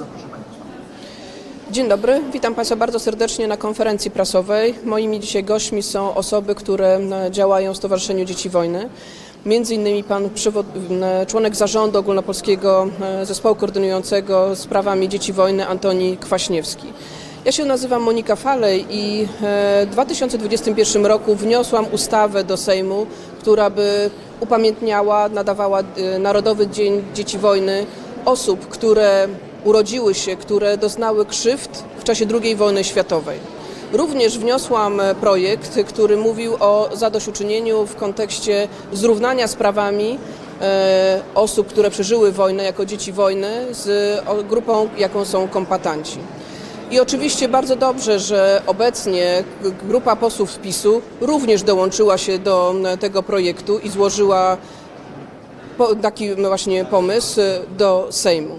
Zapraszam Pani Posłankę. Dzień dobry, witam Państwa bardzo serdecznie na konferencji prasowej. Moimi dzisiaj gośćmi są osoby, które e, działają w Stowarzyszeniu Dzieci Wojny. Między innymi pan e, członek zarządu ogólnopolskiego e, zespołu koordynującego sprawami dzieci wojny Antoni Kwaśniewski. Ja się nazywam Monika Falej i w 2021 roku wniosłam ustawę do Sejmu, która by upamiętniała, nadawała Narodowy Dzień Dzieci Wojny osób, które urodziły się, które doznały krzywd w czasie II wojny światowej. Również wniosłam e, projekt, który mówił o zadośćuczynieniu w kontekście zrównania z prawami e, osób, które przeżyły wojnę jako dzieci wojny z grupą, jaką są kombatanci. I oczywiście bardzo dobrze, że obecnie grupa posłów PiSu również dołączyła się do m, tego projektu i złożyła taki właśnie pomysł e, do Sejmu.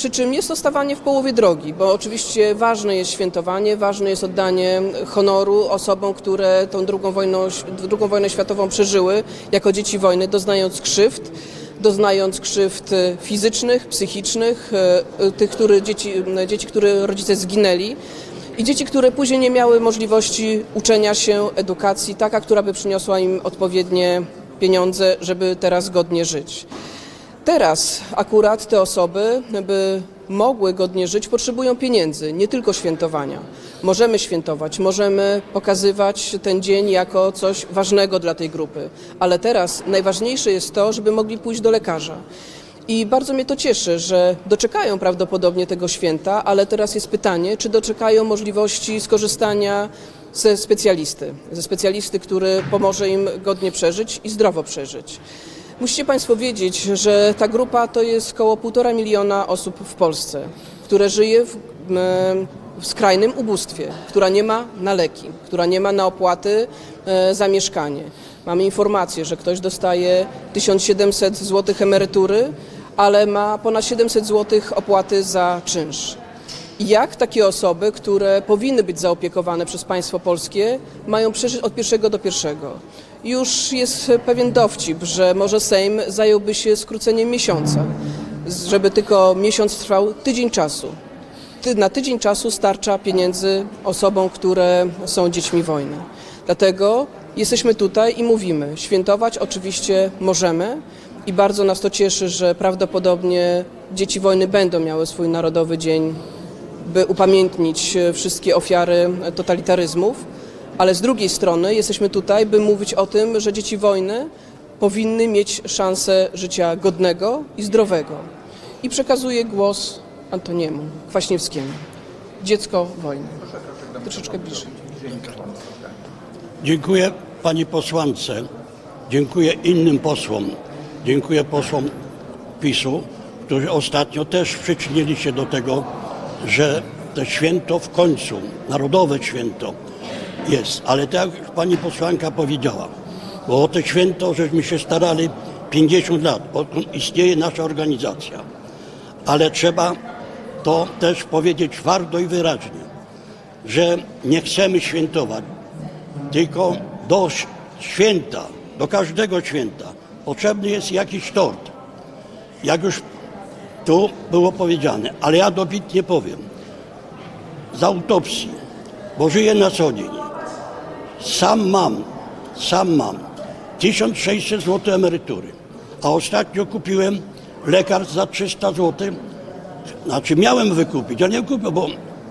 Przy czym jest to stawanie w połowie drogi, bo oczywiście ważne jest świętowanie, ważne jest oddanie honoru osobom, które tą drugą, wojną, drugą wojnę światową przeżyły jako dzieci wojny, doznając krzywd, doznając krzywd e, fizycznych, psychicznych, e, e, tych, które dzieci, dzieci, które rodzice zginęli. I dzieci, które później nie miały możliwości uczenia się, edukacji, taka, która by przyniosła im odpowiednie pieniądze, żeby teraz godnie żyć. Teraz akurat te osoby, by mogły godnie żyć, potrzebują pieniędzy, nie tylko świętowania. Możemy świętować, możemy pokazywać ten dzień jako coś ważnego dla tej grupy, ale teraz najważniejsze jest to, żeby mogli pójść do lekarza. I bardzo mnie to cieszy, że doczekają prawdopodobnie tego święta, ale teraz jest pytanie, czy doczekają możliwości skorzystania ze specjalisty, ze specjalisty, który pomoże im godnie przeżyć i zdrowo przeżyć. Musicie Państwo wiedzieć, że ta grupa to jest około półtora miliona osób w Polsce, które żyje w, w skrajnym ubóstwie, która nie ma na leki, która nie ma na opłaty e, za mieszkanie. Mamy informację, że ktoś dostaje 1700 zł emerytury, ale ma ponad 700 zł opłaty za czynsz. Jak takie osoby, które powinny być zaopiekowane przez państwo polskie, mają przeżyć od pierwszego do pierwszego? Już jest pewien dowcip, że może Sejm zająłby się skróceniem miesiąca, żeby tylko miesiąc trwał tydzień czasu. Na tydzień czasu starcza pieniędzy osobom, które są dziećmi wojny. Dlatego jesteśmy tutaj i mówimy, świętować oczywiście możemy i bardzo nas to cieszy, że prawdopodobnie dzieci wojny będą miały swój Narodowy Dzień by upamiętnić wszystkie ofiary totalitaryzmów, ale z drugiej strony jesteśmy tutaj, by mówić o tym, że dzieci wojny powinny mieć szansę życia godnego i zdrowego. I przekazuję głos Antoniemu Kwaśniewskiemu. Dziecko wojny. Troszeczkę bliżej. Dziękuję pani posłance, dziękuję innym posłom, dziękuję posłom PiSu, którzy ostatnio też przyczynili się do tego, że to święto w końcu, narodowe święto jest. Ale tak jak pani posłanka powiedziała, bo o to święto żeśmy się starali 50 lat, odkąd istnieje nasza organizacja. Ale trzeba to też powiedzieć twardo i wyraźnie, że nie chcemy świętować tylko do święta, do każdego święta potrzebny jest jakiś tort. Jak już tu było powiedziane, ale ja dobitnie powiem, z autopsji, bo żyję na co dzień, sam mam, sam mam 1600 zł emerytury, a ostatnio kupiłem lekarstw za 300 zł, znaczy miałem wykupić, a nie kupię, bo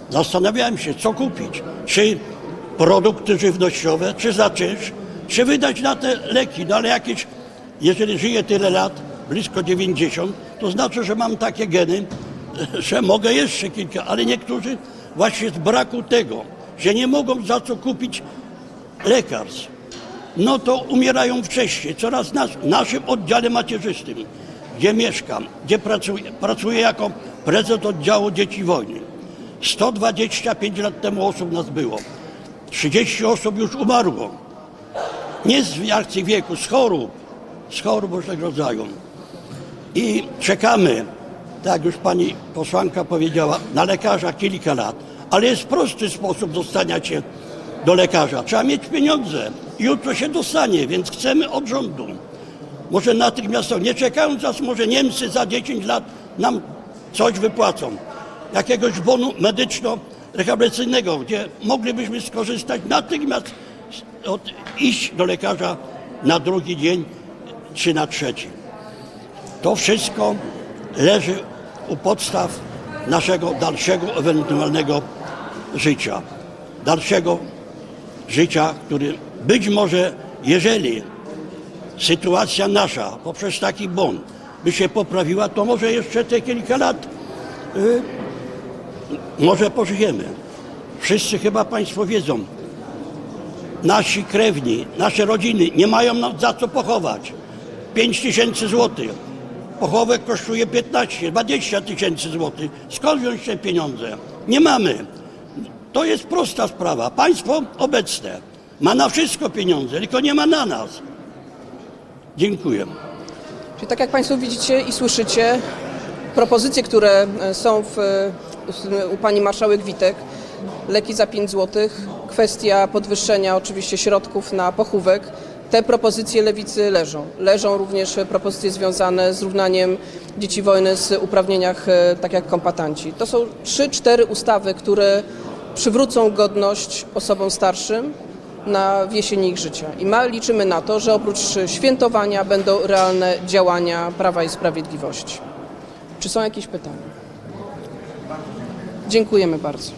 zastanawiałem się, co kupić. Czy produkty żywnościowe, czy za czynsz, czy wydać na te leki. No ale jakieś, jeżeli żyję tyle lat, blisko 90, to znaczy, że mam takie geny, że mogę jeszcze kilka, ale niektórzy właśnie z braku tego, że nie mogą za co kupić lekarstw, no to umierają wcześniej. Coraz nas, w naszym oddziale macierzystym, gdzie mieszkam, gdzie pracuję, pracuję jako prezes oddziału dzieci wojny. 125 lat temu osób nas było. 30 osób już umarło. Nie z akcji wieku, z chorób, z chorób różnego rodzaju. I czekamy, tak już pani posłanka powiedziała, na lekarza kilka lat. Ale jest prosty sposób dostania się do lekarza. Trzeba mieć pieniądze. Jutro się dostanie, więc chcemy od rządu. Może natychmiastowo, nie czekając może Niemcy za 10 lat nam coś wypłacą. jakiegoś bonu medyczno-rehabilitacyjnego, gdzie moglibyśmy skorzystać natychmiast, od, iść do lekarza na drugi dzień czy na trzeci. To wszystko leży u podstaw naszego dalszego ewentualnego życia. Dalszego życia, który być może, jeżeli sytuacja nasza poprzez taki bon by się poprawiła, to może jeszcze te kilka lat y, może pożyjemy. Wszyscy chyba Państwo wiedzą, nasi krewni, nasze rodziny nie mają nam za co pochować. 5 tysięcy złotych. Pochowek kosztuje 15, 20 tysięcy złotych. Skąd wziąć te pieniądze? Nie mamy. To jest prosta sprawa. Państwo obecne ma na wszystko pieniądze, tylko nie ma na nas. Dziękuję. Czyli tak jak Państwo widzicie i słyszycie, propozycje, które e, są w, w, u Pani Marszałek Witek, leki za 5 zł, kwestia podwyższenia oczywiście środków na pochówek, te propozycje lewicy leżą. Leżą również propozycje związane z równaniem dzieci wojny z uprawnieniach e, tak jak kombatanci. To są trzy, cztery ustawy, które przywrócą godność osobom starszym, na jesieni ich życia. I my liczymy na to, że oprócz świętowania będą realne działania Prawa i Sprawiedliwości. Czy są jakieś pytania? Dziękujemy bardzo.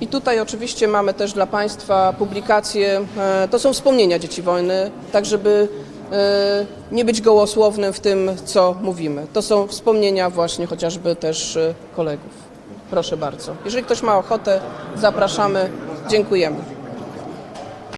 I tutaj oczywiście mamy też dla Państwa publikacje, e, to są wspomnienia dzieci wojny, tak żeby e, nie być gołosłownym w tym, co mówimy. To są wspomnienia właśnie chociażby też e, kolegów. Proszę bardzo. Jeżeli ktoś ma ochotę, zapraszamy. Dziękujemy.